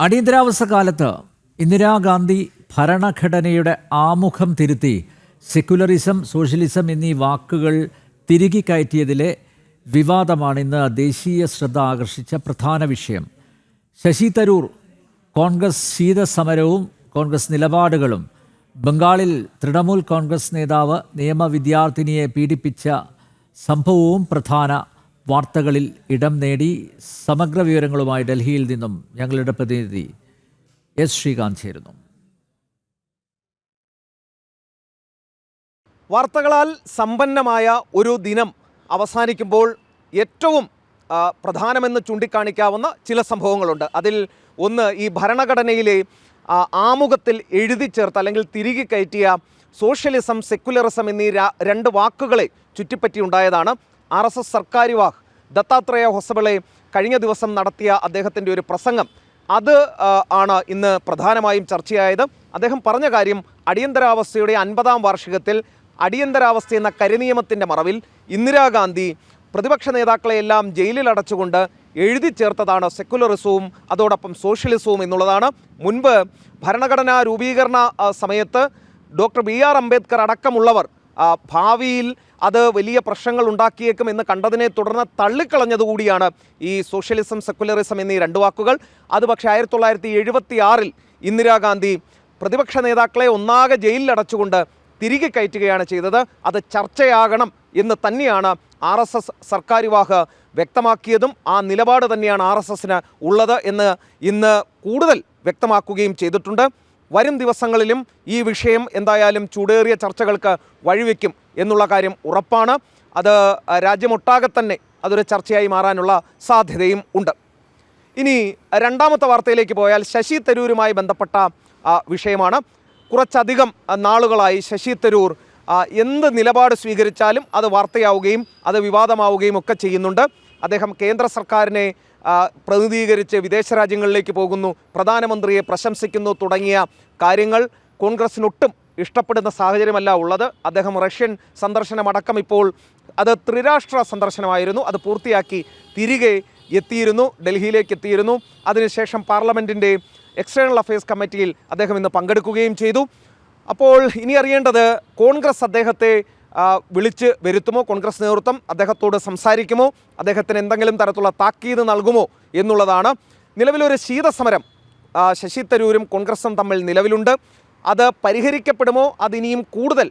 അടിയന്തരാവസ്ഥ കാലത്ത് ഇന്ദിരാഗാന്ധി ഭരണഘടനയുടെ ആമുഖം തിരുത്തി സെക്യുലറിസം സോഷ്യലിസം എന്നീ വാക്കുകൾ തിരികെ കയറ്റിയതിലെ വിവാദമാണ് ഇന്ന് ദേശീയ ശ്രദ്ധ ആകർഷിച്ച പ്രധാന വിഷയം. ശശി തരൂർ കോൺഗ്രസ് ശീതസമരവും കോൺഗ്രസ് നിലപാടുകളും ബംഗാളിൽ തൃണമൂൽ കോൺഗ്രസ് നേതാവ് നിയമവിദ്യാർത്ഥിനിയെ പീഡിപ്പിച്ച സംഭവവും പ്രധാന വാർത്തകളിൽ ഇടം നേടി സമഗ്ര വിവരങ്ങളുമായി ഡൽഹിയിൽ നിന്നും ഞങ്ങളുടെ പ്രതിനിധി എസ് ശ്രീകാന്ത് ചേരുന്നു. വാർത്തകളാൽ സമ്പന്നമായ ഒരു ദിനം അവസാനിക്കുമ്പോൾ ഏറ്റവും പ്രധാനമെന്ന് ചൂണ്ടിക്കാണിക്കാവുന്ന ചില സംഭവങ്ങളുണ്ട്. അതിൽ ഒന്ന് ഈ ഭരണഘടനയിലെ ആമുഖത്തിൽ എഴുതി ചേർത്ത് അല്ലെങ്കിൽ തിരികെ കയറ്റിയ സോഷ്യലിസം സെക്കുലറിസം എന്നീ രണ്ട് വാക്കുകളെ ചുറ്റിപ്പറ്റിയുണ്ടായതാണ് ആർ എസ് എസ് സർക്കാർ വാഹ് ദത്താത്രേയ ഹൊസബിളെ കഴിഞ്ഞ ദിവസം നടത്തിയ അദ്ദേഹത്തിന്റെ ഒരു പ്രസംഗം. അത് ആണ് ഇന്ന് പ്രധാനമായും ചർച്ചയായത്. അദ്ദേഹം പറഞ്ഞ കാര്യം അടിയന്തരാവസ്ഥയുടെ അൻപതാം വാർഷികത്തിൽ അടിയന്തരാവസ്ഥ എന്ന കരിനിയമത്തിന്റെ മറവിൽ ഇന്ദിരാഗാന്ധി പ്രതിപക്ഷ നേതാക്കളെയെല്ലാം ജയിലിൽ അടച്ചുകൊണ്ട് എഴുതി ചേർത്തതാണ് സെക്കുലറിസവും അതോടൊപ്പം സോഷ്യലിസവും എന്നുള്ളതാണ്. മുൻപ് ഭരണഘടനാ രൂപീകരണ സമയത്ത് ഡോക്ടർ ബി ആർ അംബേദ്കർ അടക്കമുള്ളവർ ഭാവിയിൽ അത് വലിയ പ്രശ്നങ്ങൾ ഉണ്ടാക്കിയേക്കും എന്ന് കണ്ടതിനെ തുടർന്ന് തള്ളിക്കളഞ്ഞതുകൂടിയാണ് ഈ സോഷ്യലിസം സെക്കുലറിസം എന്നീ രണ്ട് വാക്കുകൾ. അത് പക്ഷേ ആയിരത്തി തൊള്ളായിരത്തി എഴുപത്തി ആറിൽ ഇന്ദിരാഗാന്ധി പ്രതിപക്ഷ നേതാക്കളെ ഒന്നാകെ ജയിലിൽ അടച്ചുകൊണ്ട് തിരികെ കയറ്റുകയാണ് ചെയ്തത്. അത് ചർച്ചയാകണം എന്ന് തന്നെയാണ് ആർ എസ് എസ് സർക്കാർ സർക്കാരിവാഹ് വ്യക്തമാക്കിയതും ആ നിലപാട് തന്നെയാണ് ആർ എസ് എസിന് ഉള്ളത് എന്ന് ഇന്ന് കൂടുതൽ വ്യക്തമാക്കുകയും ചെയ്തിട്ടുണ്ട്. വരും ദിവസങ്ങളിലും ഈ വിഷയം എന്തായാലും ചൂടേറിയ ചർച്ചകൾക്ക് വഴിവെക്കും എന്നുള്ള കാര്യം ഉറപ്പാണ്. അത് രാജ്യമൊട്ടാകെ തന്നെ അതൊരു ചർച്ചയായി മാറാനുള്ള സാധ്യതയും ഉണ്ട്. ഇനി രണ്ടാമത്തെ വാർത്തയിലേക്ക് പോയാൽ ശശി തരൂരുമായി ബന്ധപ്പെട്ട വിഷയമാണ്. കുറച്ചധികം നാളുകളായി ശശി തരൂർ എന്ത് നിലപാട് സ്വീകരിച്ചാലും അത് വാർത്തയാവുകയും അത് വിവാദമാവുകയും ഒക്കെ ചെയ്യുന്നുണ്ട്. അദ്ദേഹം കേന്ദ്ര സർക്കാരിനെ പ്രതിനിധീകരിച്ച് വിദേശ രാജ്യങ്ങളിലേക്ക് പോകുന്നു പ്രധാനമന്ത്രിയെ പ്രശംസിക്കുന്നു തുടങ്ങിയ കാര്യങ്ങൾ കോൺഗ്രസിനൊട്ടും ഇഷ്ടപ്പെടുന്ന സാഹചര്യമല്ല ഉള്ളത്. അദ്ദേഹം റഷ്യൻ സന്ദർശനമടക്കം ഇപ്പോൾ അത് ത്രിരാഷ്ട്ര സന്ദർശനമായിരുന്നു. അത് പൂർത്തിയാക്കി തിരികെ എത്തിയിരുന്നു. ഡൽഹിയിലേക്ക് എത്തിയിരുന്നു. അതിനുശേഷം പാർലമെന്റിന്റെ എക്സ്റ്റേണൽ അഫയേഴ്സ് കമ്മിറ്റിയിൽ അദ്ദേഹം ഇന്ന് പങ്കെടുക്കുകയും ചെയ്തു. അപ്പോൾ ഇനി അറിയേണ്ടത് കോൺഗ്രസ് അദ്ദേഹത്തെ വിളിച്ച് വരുത്തുമോ? കോൺഗ്രസ് നേതൃത്വം അദ്ദേഹത്തോട് സംസാരിക്കുമോ? അദ്ദേഹത്തിന് എന്തെങ്കിലും തരത്തിലുള്ള താക്കീത് നൽകുമോ എന്നുള്ളതാണ്. നിലവിലൊരു ശീതസമരം ശശി തരൂരും കോൺഗ്രസും തമ്മിൽ നിലവിലുണ്ട്. അത് പരിഹരിക്കപ്പെടുമോ? അതിനിയും കൂടുതൽ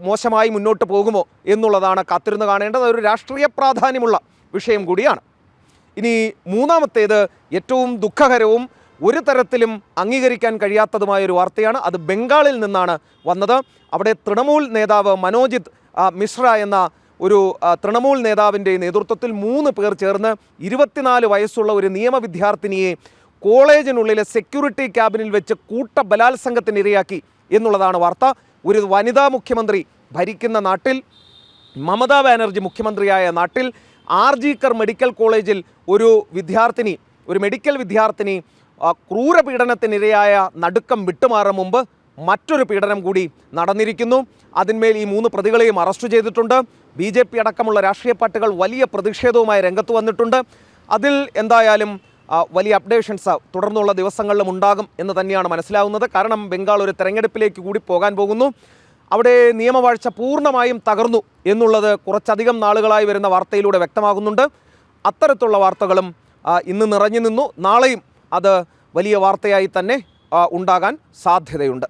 മോശമായി മുന്നോട്ട് പോകുമോ എന്നുള്ളതാണ് കാത്തിരുന്ന് കാണേണ്ടത്. ഒരു രാഷ്ട്രീയ പ്രാധാന്യമുള്ള വിഷയം കൂടിയാണ്. ഇനി മൂന്നാമത്തേത് ഏറ്റവും ദുഃഖകരവും ഒരു തരത്തിലും അംഗീകരിക്കാൻ കഴിയാത്തതുമായ ഒരു വാർത്തയാണ്. അത് ബംഗാളിൽ നിന്നാണ് വന്നത്. അവിടെ തൃണമൂൽ നേതാവ് മനോജിത് മിശ്ര എന്ന ഒരു തൃണമൂൽ നേതാവിന്റെ നേതൃത്വത്തിൽ മൂന്ന് പേർ ചേർന്ന് ഇരുപത്തിനാല് വയസ്സുള്ള ഒരു നിയമ വിദ്യാർത്ഥിനിയെ കോളേജിനുള്ളിലെ സെക്യൂരിറ്റി ക്യാബിനിൽ വെച്ച് കൂട്ട ബലാത്സംഗത്തിന് ഇരയാക്കി എന്നുള്ളതാണ് വാർത്ത. ഒരു വനിതാ മുഖ്യമന്ത്രി ഭരിക്കുന്ന നാട്ടിൽ മമതാ ബാനർജി മുഖ്യമന്ത്രിയായ നാട്ടിൽ ആർ കർ മെഡിക്കൽ കോളേജിൽ ഒരു വിദ്യാർത്ഥിനി ഒരു മെഡിക്കൽ വിദ്യാർത്ഥിനി ക്രൂരപീഡനത്തിനിരയായ നടുക്കം വിട്ടുമാറും മുമ്പ് മറ്റൊരു പീഡനം കൂടി നടന്നിരിക്കുന്നു. അതിന്മേൽ ഈ മൂന്ന് പ്രതികളെയും അറസ്റ്റ് ചെയ്തിട്ടുണ്ട്. ബി അടക്കമുള്ള രാഷ്ട്രീയ പാർട്ടികൾ വലിയ പ്രതിഷേധവുമായി രംഗത്ത് വന്നിട്ടുണ്ട്. അതിൽ എന്തായാലും വലിയ അപ്ഡേഷൻസ് തുടർന്നുള്ള ദിവസങ്ങളിലും ഉണ്ടാകും എന്ന് തന്നെയാണ് മനസ്സിലാവുന്നത്. കാരണം ബംഗാൾ ഒരു തെരഞ്ഞെടുപ്പിലേക്ക് കൂടി പോകാൻ പോകുന്നു. അവിടെ നിയമവാഴ്ച പൂർണമായും തകർന്നു എന്നുള്ളത് കുറച്ചധികം നാളുകളായി വരുന്ന വാർത്തയിലൂടെ വ്യക്തമാകുന്നുണ്ട്. അത്തരത്തിലുള്ള വാർത്തകളും ഇന്ന് നിറഞ്ഞു നിന്നു. നാളെയും അത് വലിയ വാർത്തയായി തന്നെ ഉണ്ടാകാൻ സാധ്യതയുണ്ട്.